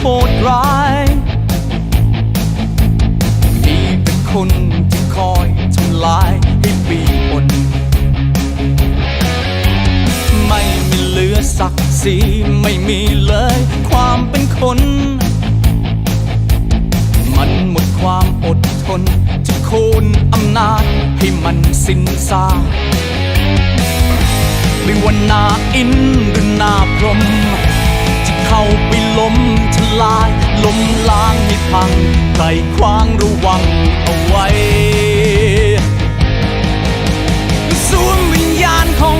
โหดร้ายนี่เป็นคนที่คอยทำลายให้ปีบนไม่มีเหลือศักดิ์ศรีไม่มีเลยความเป็นคน มันหมดความอดทนจะคูณอำนาจให้มันสิ้นซาไม่ว่านาอินหรือนาพรม จะเข้าไปล้มทลายล้มล้างให้พังใครควางระวังเอาไว้สวมวิญญาณของ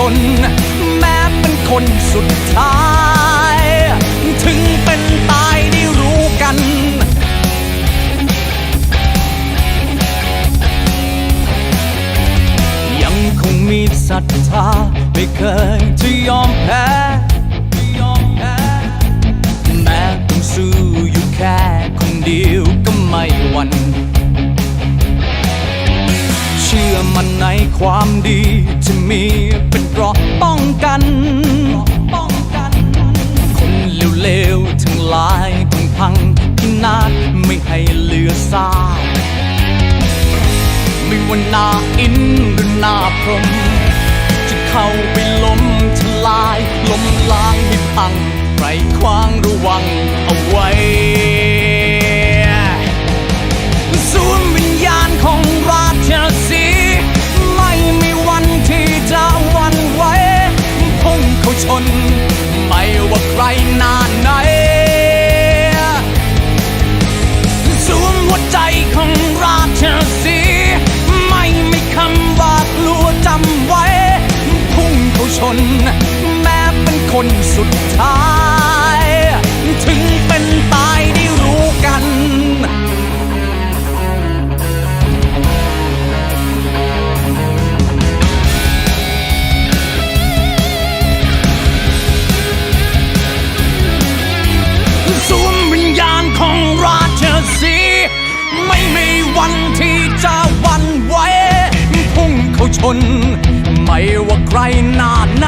ชน แม้เป็นคนสุดท้าย ถึงเป็นตายได้รู้กัน ยังคงมีศรัทธาไม่เคยจะยอมแพ้แม้ต้องสู้อยู่แค่คนเดียวก็ไม่หวั่นเชื่อมันในความดีจะมี สาไม่ว่าหนาอินหรือหนาพรมจะเข้าไปล้มทลายล้มล้างให้พังใครควางระวังเอาไว้ คนสุดท้าย ถึงเป็นตายได้รู้กันสวมวิญญาณของราชสีไม่มีวันที่จะวันไหวพุ่งเข้าชน ไม่ว่าใครหนาไหน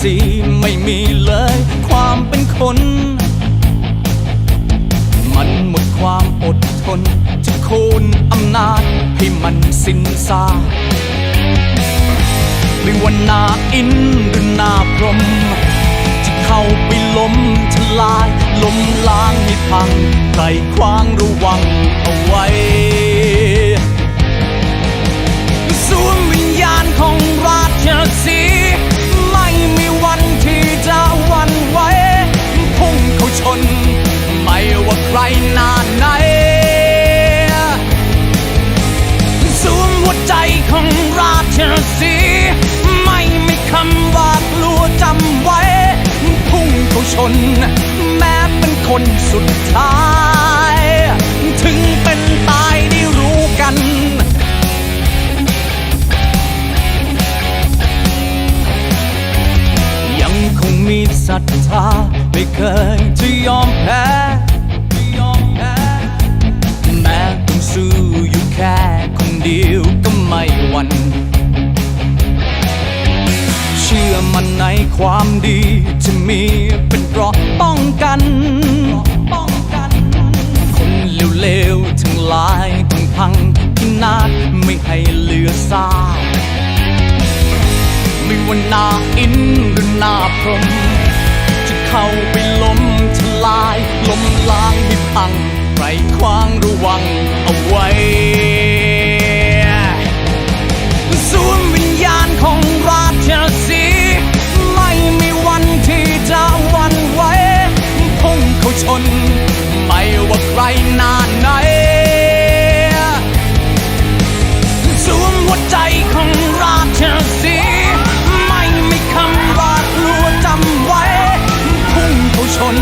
ศักดิ์ศรีไม่มีเลยความเป็นคน มันหมดความอดทน จะค่นอำนาจให้มันสิ้นซาไม่ว่านาอินหรือนาพรมจะเข้าไปล้มทลายล้มล้างให้พังใครคว้างระวังเอาไว้ ศรัทธาไม่เคยจะยอมแพ้จะยอมแพ้แม้ต้องสู้อยู่แค่คนเดียวก็ไม่หวั่นเชื่อมันในความดีที่มีเป็นเกราะป้องกันป้องกันคนเลวๆทั้งหลายต้องพังพินาศไม่ให้เหลือซากไม่ว่านาอินหรือนาพรหม เข้าไปล้มทลายล้มล้างให้พังไรควางระวังเอาไว้ศูนย์วิญญาณของราชสี ชน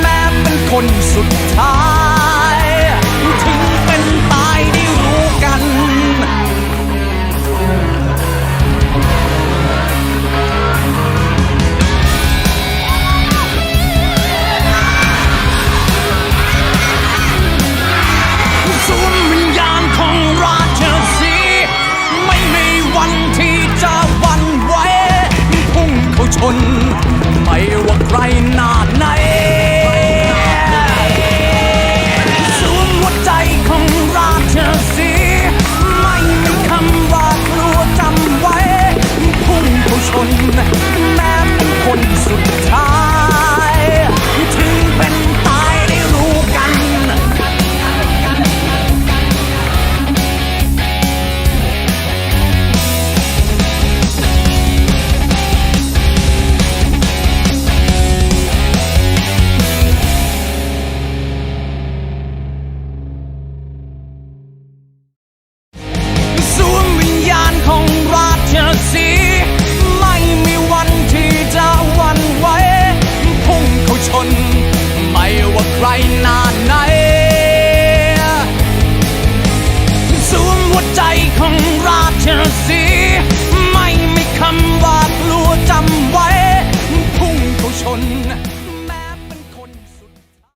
แม้เป็นคนสุดท้าย